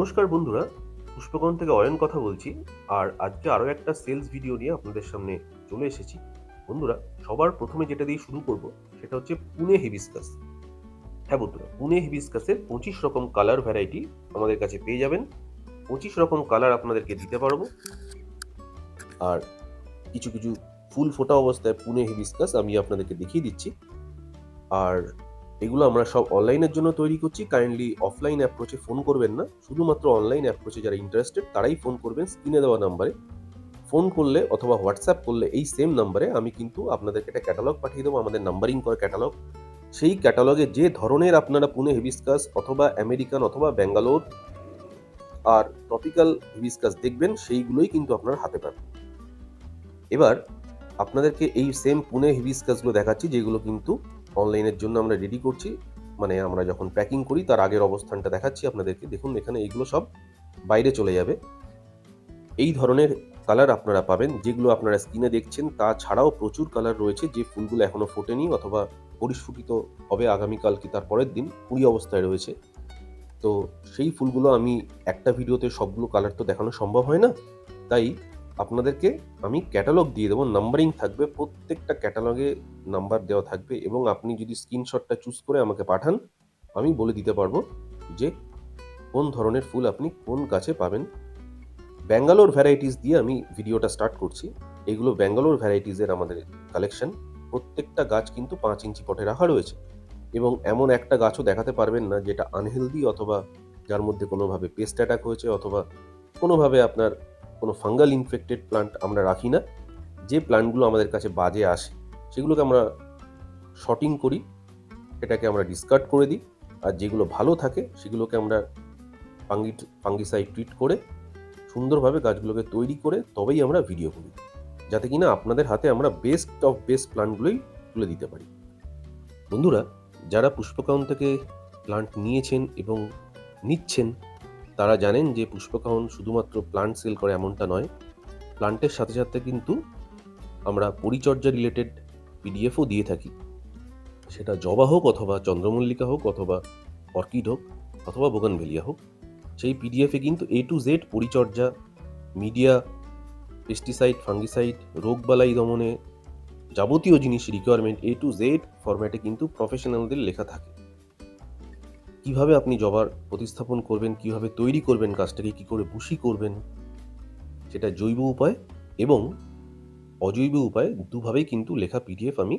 নমস্কার বন্ধুরা পুষ্পকন থেকে অয়ন কথা বলছি, আর আজকে আরও একটা সেলস ভিডিও নিয়ে আপনাদের সামনে চলে এসেছি। বন্ধুরা, সবার প্রথমে যেটা দিয়ে শুরু করব, সেটা হচ্ছে পুনে হিবিস্কাস হ্যাঁ বন্ধুরা, পুনে হিবিস্কাসের পঁচিশ রকম কালার ভ্যারাইটি আমাদের কাছে পেয়ে যাবেন। পঁচিশ রকম কালার আপনাদেরকে দিতে পারব। আর কিছু কিছু ফুল ফোটা অবস্থায় পুনে হিবিস্কাস আমি আপনাদেরকে দেখিয়ে দিচ্ছি। আর এগুলো আমরা সব অনলাইনের জন্য তৈরি করছি। কাইন্ডলি অফলাইন অ্যাপ্রোচে ফোন করবেন না। শুধুমাত্র অনলাইন অ্যাপ্রোচে যারা ইন্টারেস্টেড তারাই ফোন করবেন স্ক্রিনে দেওয়া নাম্বারে ফোন করলে অথবা হোয়াটসঅ্যাপ করলে এই সেম নাম্বারে আমি কিন্তু আপনাদেরকে একটা ক্যাটালগ পাঠিয়ে দেবো, আমাদের নাম্বারিং করা ক্যাটালগ সেই ক্যাটালগে যে ধরনের আপনারা পুনে হিবিস্কাস অথবা আমেরিকান অথবা ব্যাঙ্গালোর আর ট্রপিক্যাল হিবিস্কাস দেখবেন, সেইগুলোই কিন্তু আপনার হাতে পাবেন। এবার আপনাদেরকে এই সেম পুনে হিবিস্কাসগুলো দেখাচ্ছি, যেগুলো কিন্তু অনলাইনের জন্য আমরা রেডি করছি। মানে আমরা যখন প্যাকিং করি, তার আগের অবস্থানটা দেখাচ্ছি আপনাদেরকে। দেখুন, এখানে এইগুলো সব বাইরে চলে যাবে। এই ধরনের কালার আপনারা পাবেন, যেগুলো আপনারা স্ক্রিনে দেখছেন। তা ছাড়াও প্রচুর কালার রয়েছে, যে ফুলগুলো এখনও ফোটেনি অথবা পরিস্ফুটিত হবে আগামীকাল কি তার পরের দিন কুড়ি অবস্থায় রয়েছে। তো সেই ফুলগুলো আমি একটা ভিডিওতে সবগুলো কালার তো দেখানো সম্ভব হয় না। তাই আপনাদেরকে আমি ক্যাটালগ দিয়ে দেবো নাম্বারিং থাকবে, প্রত্যেকটা ক্যাটালগে নাম্বার দেওয়া থাকবে এবং আপনি যদি স্ক্রিনশটটা চুজ করে আমাকে পাঠান, আমি বলে দিতে পারব যে কোন ধরনের ফুল আপনি কোন গাছে পাবেন। ব্যাঙ্গালোর ভ্যারাইটিস দিয়ে আমি ভিডিওটা স্টার্ট করছি। এগুলো ব্যাঙ্গালোর ভ্যারাইটিসের আমাদের কালেকশন প্রত্যেকটা গাছ কিন্তু পাঁচ ইঞ্চি পটে রাখা রয়েছে এবং এমন একটা গাছও দেখাতে পারবেন না যেটা আনহেলদি অথবা যার মধ্যে কোনোভাবে পেস্ট অ্যাটাক হয়েছে অথবা কোনোভাবে আপনার কোনো ফাঙ্গাল ইনফেক্টেড প্লান্ট আমরা রাখি না। যে প্লান্টগুলো আমাদের কাছে বাজে আসে, সেগুলোকে আমরা শর্টিং করি, এটাকে আমরা ডিসকার্ড করে দিই, আর যেগুলো ভালো থাকে, সেগুলোকে আমরা ফাঙ্গি ফাঙ্গিসাইড ট্রিট করে, সুন্দরভাবে গাছগুলোকে তৈরি করে, তবেই আমরা ভিডিও করি, যাতে কিনা আপনাদের হাতে আমরা বেস্ট অফ বেস্ট প্লান্টগুলোই তুলে দিতে পারি। বন্ধুরা, যারা পুষ্পকাউন থেকে প্লান্ট নিয়েছেন এবং নিচ্ছেন তারা জানেন যে পুষ্পকাহন শুধুমাত্র প্লান্ট সেল করে এমনটা নয়। প্লান্টের সাথে সাথে কিন্তু আমরা পরিচর্যা রিলেটেড পিডিএফও দিয়ে থাকি। সেটা জবা হোক অথবা চন্দ্রমল্লিকা হোক অথবা অর্কিড হোক অথবা বোগানভেলিয়া হোক, সেই পিডিএফে কিন্তু এ টু জেড পরিচর্যা মিডিয়া পেস্টিসাইড ফাঙ্গিসাইড রোগবালাই দমনে যাবতীয় জিনিস রিকোয়ারমেন্ট এ টু জেড ফরম্যাটে কিন্তু প্রফেশনালদের লেখা থাকে। কীভাবে আপনি জবার প্রতিস্থাপন করবেন, কীভাবে তৈরি করবেন গাছটাকে কি করে বুশি করবেন, সেটা জৈব উপায় এবং অজৈব উপায় দুভাবেই কিন্তু লেখা পিডিএফ আমি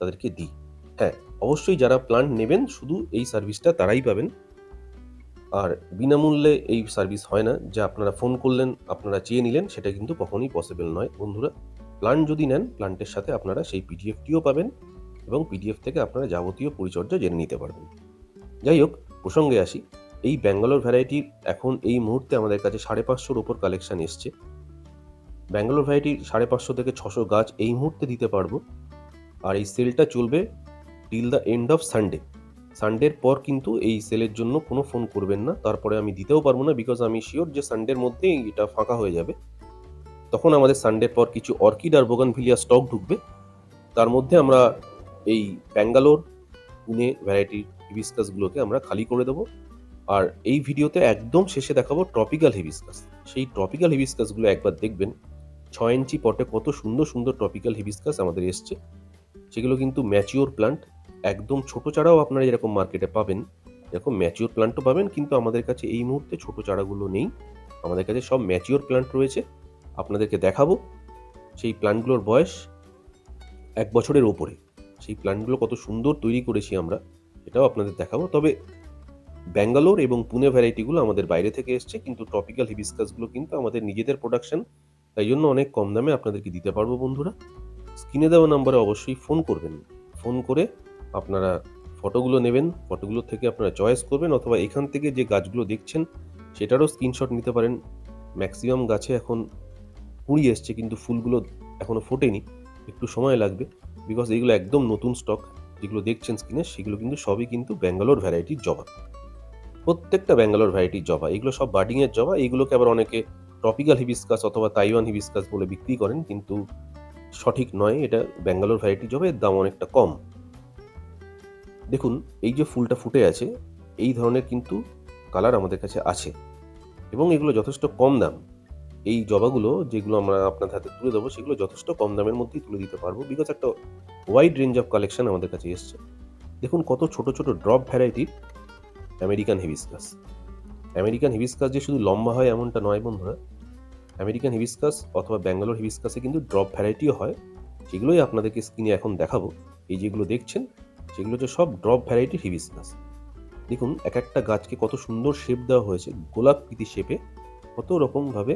তাদেরকে দিই। হ্যাঁ অবশ্যই যারা প্লান্ট নেবেন, শুধু এই সার্ভিসটা তারাই পাবেন। আর বিনামূল্যে এই সার্ভিস হয় না, যা আপনারা ফোন করলেন, আপনারা চেয়ে নিলেন, সেটা কিন্তু কখনোই পসিবল নয়। বন্ধুরা প্লান্ট যদি নেন প্লান্টের সাথে আপনারা সেই পিডিএফটিও পাবেন এবং পিডিএফ থেকে আপনারা যাবতীয় পরিচর্যা জেনে নিতে পারবেন। যাই হোক প্রসঙ্গে আসি। এই ব্যাঙ্গালোর ভ্যারাইটির এখন এই মুহূর্তে আমাদের কাছে সাড়ে পাঁচশোর ওপর কালেকশান এসছে। ব্যাঙ্গালোর ভ্যারাইটির সাড়ে পাঁচশো থেকে ছশো গাছ এই মুহূর্তে দিতে পারব। আর এই সেলটা চলবে till the end of Sunday সানডের পর কিন্তু এই সেলের জন্য কোনো ফোন করবেন না। তারপরে আমি দিতেও পারব না বিকজ আমি শিওর যে সানডের মধ্যেই এটা ফাঁকা হয়ে যাবে। তখন আমাদের সানডের পর কিছু অর্কিড আর বোগানভিলিয়া স্টক ঢুকবে। তার মধ্যে আমরা এই ব্যাঙ্গালোর, পুনে ভ্যারাইটির হিবিস্কাসগুলোকে আমরা খালি করে দেবো। আর এই ভিডিওতে একদম শেষে দেখাবো ট্রপিক্যাল হিবিস্কাস সেই ট্রপিক্যাল হিবিস্কাসগুলো একবার দেখবেন, ছয় ইঞ্চি পটে কত সুন্দর সুন্দর ট্রপিক্যাল হিবিস্কাস আমাদের এসছে। সেগুলো কিন্তু ম্যাচিওর প্লান্ট একদম ছোট চারাও আপনারা যেরকম মার্কেটে পাবেন। এরকম ম্যাচিওর প্লান্টও পাবেন, কিন্তু আমাদের কাছে এই মুহূর্তে ছোট চারাগুলো নেই। আমাদের কাছে সব ম্যাচিওর প্লান্ট রয়েছে। আপনাদেরকে দেখাবো সেই প্লান্টগুলোর বয়স এক বছরের ওপরে। সেই প্ল্যানগুলো কত সুন্দর তৈরি করেছি আমরা। এটাও আপনাদের দেখাবো। তবে ব্যাঙ্গালোর এবং পুনে ভ্যারাইটিগুলো আমাদের বাইরে থেকে এসছে, কিন্তু টপিক্যাল হিবিস্কাসগুলো কিন্তু আমাদের নিজেদের প্রোডাকশন, তাই জন্য অনেক কম দামে আপনাদেরকে দিতে পারব বন্ধুরা। স্ক্রিনে দেওয়া নাম্বারে অবশ্যই ফোন করবেন। ফোন করে আপনারা ফটোগুলো নেবেন, ফটোগুলো থেকে আপনারা চয়েস করবেন, অথবা এখান থেকে যে গাছগুলো দেখছেন, সেটারও স্ক্রিনশট নিতে পারেন। ম্যাক্সিমাম গাছে এখন কুড়ি এসছে, কিন্তু ফুলগুলো এখনও ফোটেনি। একটু সময় লাগবে, বিকজ এইগুলো একদম নতুন স্টক। যেগুলো দেখছেন স্ক্রিনে সেগুলো কিন্তু সবই কিন্তু ব্যাঙ্গালোর ভ্যারাইটির জবা। প্রত্যেকটা ব্যাঙ্গালোর ভ্যারাইটির জবা, এগুলো সব বার্ডিংয়ের জবা এইগুলোকে আবার অনেকে ট্রপিক্যাল হিবিস্কাস অথবা তাইওয়ান হিবিস্কাস বলে বিক্রি করেন, কিন্তু সঠিক নয়, এটা ব্যাঙ্গালোর ভ্যারাইটি জবা, এর দাম অনেকটা কম। দেখুন, এই যে ফুলটা ফুটে আছে, এই ধরনের কিন্তু কালার আমাদের কাছে আছে। এবং এগুলো যথেষ্ট কম দাম। এই জবাগুলো যেগুলো আমরা আপনার হাতে তুলে দেবো, সেগুলো যথেষ্ট কম দামের মধ্যেই তুলে দিতে পারব বিকজ একটা ওয়াইড রেঞ্জ অফ কালেকশন আমাদের কাছে এসছে। দেখুন কত ছোট ছোট ড্রপ ভ্যারাইটির আমেরিকান হিবিসকাস আমেরিকান হিবিসকাস যে শুধু লম্বা হয় এমনটা নয় বন্ধুরা। আমেরিকান হিবিসকাস অথবা ব্যাঙ্গালোর হিবিসকাসে কিন্তু ড্রপ ভ্যারাইটিও হয়। সেগুলোই আপনাদেরকে স্ক্রিনে এখন দেখাবো। এই যেগুলো দেখছেন, সেগুলো হচ্ছে সব ড্রপ ভ্যারাইটির হিবিসকাস দেখুন, এক একটা গাছকে কত সুন্দর শেপ দেওয়া হয়েছে। গোলাকৃতি শেপে কত রকমভাবে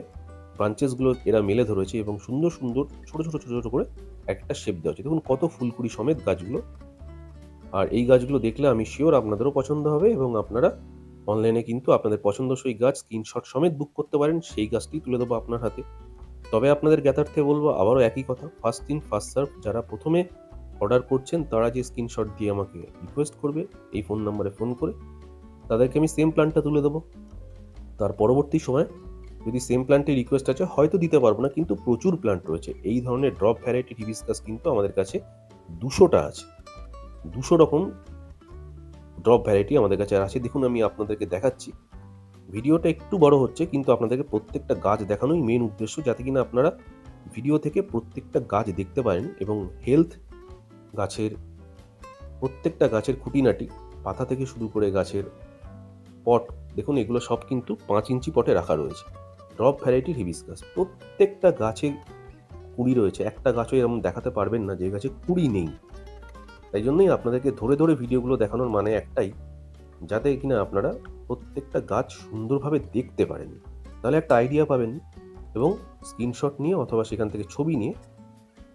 ব্রাঞ্চেসগুলো এরা মেলে ধরেছে এবং সুন্দর সুন্দর ছোট ছোট ছোট ছোট করে একটা শেপ দেওয়া হচ্ছে। দেখুন কত ফুলকুড়ি সমেত গাছগুলো। আর এই গাছগুলো দেখলে আমি শিওর আপনাদেরও পছন্দ হবে এবং আপনারা অনলাইনে কিন্তু আপনাদের পছন্দসই গাছ স্ক্রিনশট সমেত বুক করতে পারেন, সেই গাছটি তুলে দেবো আপনার হাতে। তবে আপনাদের জ্ঞাতার্থে বলব, আবারও একই কথা ফার্স্ট ইন ফার্স্ট সার্ভ যারা প্রথমে অর্ডার করছেন, তারা যে স্ক্রিনশট দিয়ে আমাকে রিকোয়েস্ট করবে, এই ফোন নাম্বারে ফোন করে, তাদেরকে আমি সেম প্ল্যানটা তুলে দেবো। তার পরবর্তী সময় যদি সেম প্ল্যান্টের রিকোয়েস্ট আছে, হয়তো দিতে পারব না, কিন্তু প্রচুর প্ল্যান্ট রয়েছে। এই ধরনের ড্রপ ভ্যারাইটি হিবিসকাস কিন্তু আমাদের কাছে দুশোটা আছে। দুশো রকম ড্রপ ভ্যারাইটি আমাদের কাছে আছে। দেখুন, আমি আপনাদেরকে দেখাচ্ছি। ভিডিওটা একটু বড় হচ্ছে, কিন্তু আপনাদেরকে প্রত্যেকটা গাছ দেখানোই মেন উদ্দেশ্য, যাতে কিনা আপনারা ভিডিও থেকে প্রত্যেকটা গাছ দেখতে পারেন এবং হেলথ গাছের প্রত্যেকটা গাছের খুঁটিনাটি, পাতা থেকে শুরু করে গাছের পট, দেখুন, এগুলো সব কিন্তু পাঁচ ইঞ্চি পটে রাখা রয়েছে। ড্রপ ভ্যারাইটির হিবিসকাস প্রত্যেকটা গাছে কুড়ি রয়েছে। একটা গাছও এরকম দেখাতে পারবেন না, যে গাছে কুড়ি নেই। তাই জন্যই আপনাদেরকে ধরে ধরে ভিডিওগুলো দেখানোর মানে একটাই, যাতে কিনা আপনারা প্রত্যেকটা গাছ সুন্দরভাবে দেখতে পারেন। তাহলে একটা আইডিয়া পাবেন এবং স্ক্রিনশট নিয়ে অথবা সেখান থেকে ছবি নিয়ে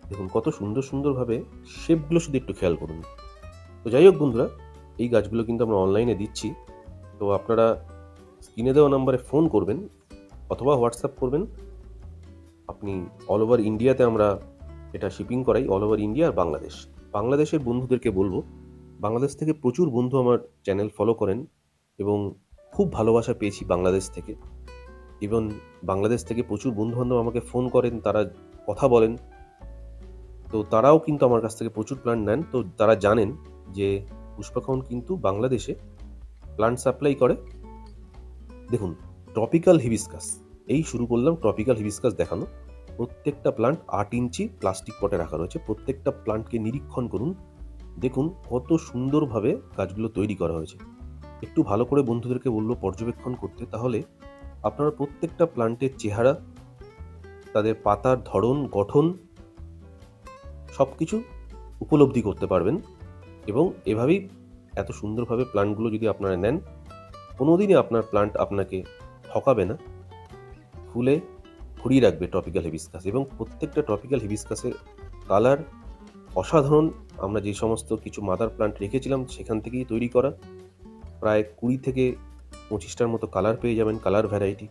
দেখুন কত সুন্দর সুন্দরভাবে শেপগুলো শুধু একটু খেয়াল করুন। তো যাই হোক বন্ধুরা, এই গাছগুলো কিন্তু আমরা অনলাইনে দিচ্ছি। তো আপনারা স্ক্রিনে দেওয়া নাম্বারে ফোন করবেন। অথবা হোয়াটসঅ্যাপ করবেন। আপনি অল ওভার ইন্ডিয়াতে আমরা এটা শিপিং করাই অল ওভার ইন্ডিয়া আর বাংলাদেশ। বাংলাদেশের বন্ধুদেরকে বলব, বাংলাদেশ থেকে প্রচুর বন্ধু আমার চ্যানেল ফলো করেন এবং খুব ভালোবাসা পেয়েছি বাংলাদেশ থেকে। ইভেন বাংলাদেশ থেকে প্রচুর বন্ধুবান্ধব আমাকে ফোন করেন, তারা কথা বলেন। তো তারাও কিন্তু আমার কাছ থেকে প্রচুর প্ল্যান্ট নেন। তো তারা জানেন যে পুষ্পাখাউন কিন্তু বাংলাদেশে প্লান্ট সাপ্লাই করে। দেখুন ট্রপিক্যাল হিবিসকাস এই শুরু করলাম ট্রপিক্যাল হিবিসকাস দেখানো। প্রত্যেকটা প্লান্ট আট ইঞ্চি প্লাস্টিক পটে রাখা রয়েছে। প্রত্যেকটা প্লান্টকে নিরীক্ষণ করুন। দেখুন কত সুন্দরভাবে গাছগুলো তৈরি করা হয়েছে। একটু ভালো করে বন্ধুদেরকে বলল পর্যবেক্ষণ করতে, তাহলে আপনারা প্রত্যেকটা প্লান্টের চেহারা, তাদের পাতার ধরন, গঠন সব কিছু উপলব্ধি করতে পারবেন এবং এভাবেই এত সুন্দরভাবে প্লান্টগুলো যদি আপনারা নেন, কোনোদিনই আপনার প্লান্ট আপনাকে ঠকাবে না। ফুলে ভরিয়ে রাখবে টপিক্যাল হিবিসকাস এবং প্রত্যেকটা টপিক্যাল হিবিসকাসের কালার অসাধারণ। আমরা যে সমস্ত কিছু মাদার প্লান্ট রেখেছিলাম সেখান থেকেই তৈরি করা। প্রায় কুড়ি থেকে পঁচিশটার মতো কালার পেয়ে যাবেন কালার ভ্যারাইটি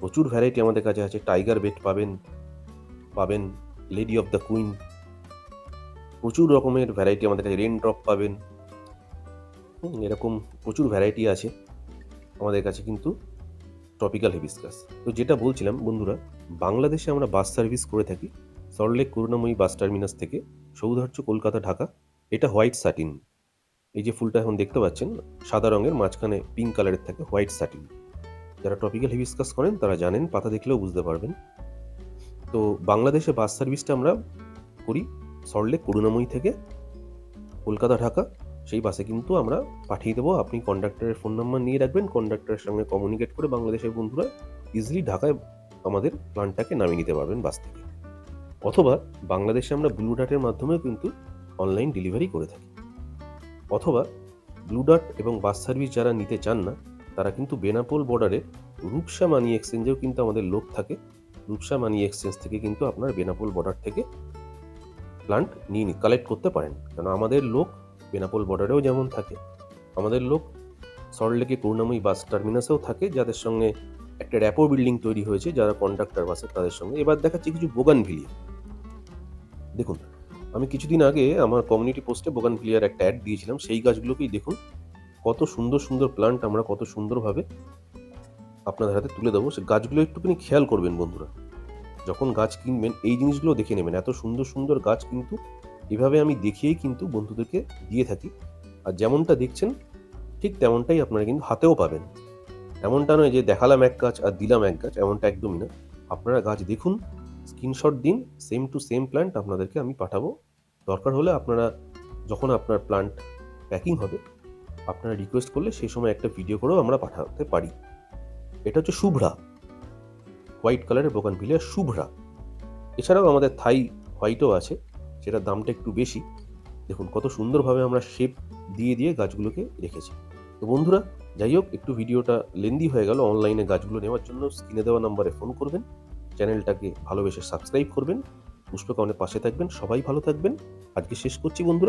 প্রচুর ভ্যারাইটি আমাদের কাছে আছে। টাইগার বেট পাবেন পাবেন লেডি অফ দ্য কুইন প্রচুর রকমের ভ্যারাইটি আমাদের কাছে। রেন ড্রপ পাবেন এরকম প্রচুর ভ্যারাইটি আছে আমাদের কাছে কিন্তু। টপিক্যাল হিবিসকাস তো যেটা বলছিলাম, বন্ধুরা, বাংলাদেশে আমরা বাস সার্ভিস করে থাকি সল্টলেক করুণাময়ী বাস টার্মিনাস থেকে সৌধার্য কলকাতা ঢাকা। এটা হোয়াইট সাটিন এই যে ফুলটা এখন দেখতে পাচ্ছেন, সাদা রঙের মাঝখানে পিঙ্ক কালারের থাকে হোয়াইট সাটিন যারা টপিক্যাল হিবিসকাস করেন, তারা জানেন, পাতা দেখলেও বুঝতে পারবেন। তো বাংলাদেশে বাস সার্ভিসটা আমরা করি সল্টলেক করুণাময়ী থেকে কলকাতা ঢাকা। সেই বাসে কিন্তু আমরা পাঠিয়ে দেবো। আপনি কন্ডাক্টরের ফোন নাম্বার নিয়ে রাখবেন। কন্ডাক্টরের সঙ্গে কমিউনিকেট করে বাংলাদেশের বন্ধুরা ইজিলি ঢাকায় আমাদের প্লান্টটাকে নামিয়ে নিতে পারবেন বাস থেকে। অথবা বাংলাদেশে আমরা ব্লু ডাটের মাধ্যমেও কিন্তু অনলাইন ডেলিভারি করে থাকি। অথবা ব্লু ডাট এবং বাস সার্ভিস যারা নিতে চান না, তারা কিন্তু বেনাপোল বর্ডারে রূপসা মানি এক্সচেঞ্জেও কিন্তু আমাদের লোক থাকে। রূপসা মানি এক্সচেঞ্জ থেকে কিন্তু আপনার বেনাপোল বর্ডার থেকে প্লান্ট নিয়ে কালেক্ট করতে পারেন। কারণ আমাদের লোক বেনাপোল বর্ডারেও যেমন থাকে। আমাদের লোক সল্টলেকে করুণাময়ী বাস টার্মিনাসেও থাকে, যাদের সঙ্গে একটা র্যাপো বিল্ডিং তৈরি হয়েছে, যারা কন্ডাক্টর বাসে তাদের সঙ্গে। এবার দেখাচ্ছি কিছু বোগান ভিলিয়া দেখুন, আমি কিছুদিন আগে আমার কমিউনিটি পোস্টে বোগান ভিলিয়ার একটা অ্যাড দিয়েছিলাম। সেই গাছগুলোকেই দেখুন, কত সুন্দর সুন্দর প্লান্ট আমরা কত সুন্দরভাবে আপনাদের হাতে তুলে দেবো। সে গাছগুলো একটুখানি খেয়াল করবেন বন্ধুরা। যখন গাছ কিনবেন, এই জিনিসগুলো দেখে নেবেন। এত সুন্দর সুন্দর গাছ কিন্তু এভাবে আমি দেখিয়েই কিন্তু বন্ধুদেরকে দিয়ে থাকি। আর যেমনটা দেখছেন, ঠিক তেমনটাই আপনারা কিন্তু হাতেও পাবেন। এমনটা নয় যে দেখালাম এক গাছ আর দিলাম এক গাছ, এমনটা একদমই না। আপনারা গাছ দেখুন, স্ক্রিনশট দিন সেম টু সেম প্ল্যান্ট আপনাদেরকে আমি পাঠাবো। দরকার হলে আপনারা যখন আপনার প্ল্যান্ট প্যাকিং হবে, আপনারা রিকোয়েস্ট করলে সেই সময় একটা ভিডিও করেও আমরা পাঠাতে পারি। এটা হচ্ছে শুভ্রা। হোয়াইট কালারের বোকান ভিলিয়া শুভ্রা। এছাড়াও আমাদের থাই হোয়াইটও আছে। সেটার দামটা একটু বেশি। দেখুন কত সুন্দরভাবে আমরা শেপ দিয়ে দিয়ে গাছগুলোকে রেখেছি। তো বন্ধুরা, যাই হোক, একটু ভিডিওটা লেন্দি হয়ে গেল। অনলাইনে গাছগুলো নেওয়ার জন্য স্ক্রিনে দেওয়া নাম্বারে ফোন করবেন। চ্যানেলটাকে ভালোবেসে সাবস্ক্রাইব করবেন। পুষ্পকর্ণের পাশে থাকবেন। সবাই ভালো থাকবেন। আজকে শেষ করছি বন্ধুরা।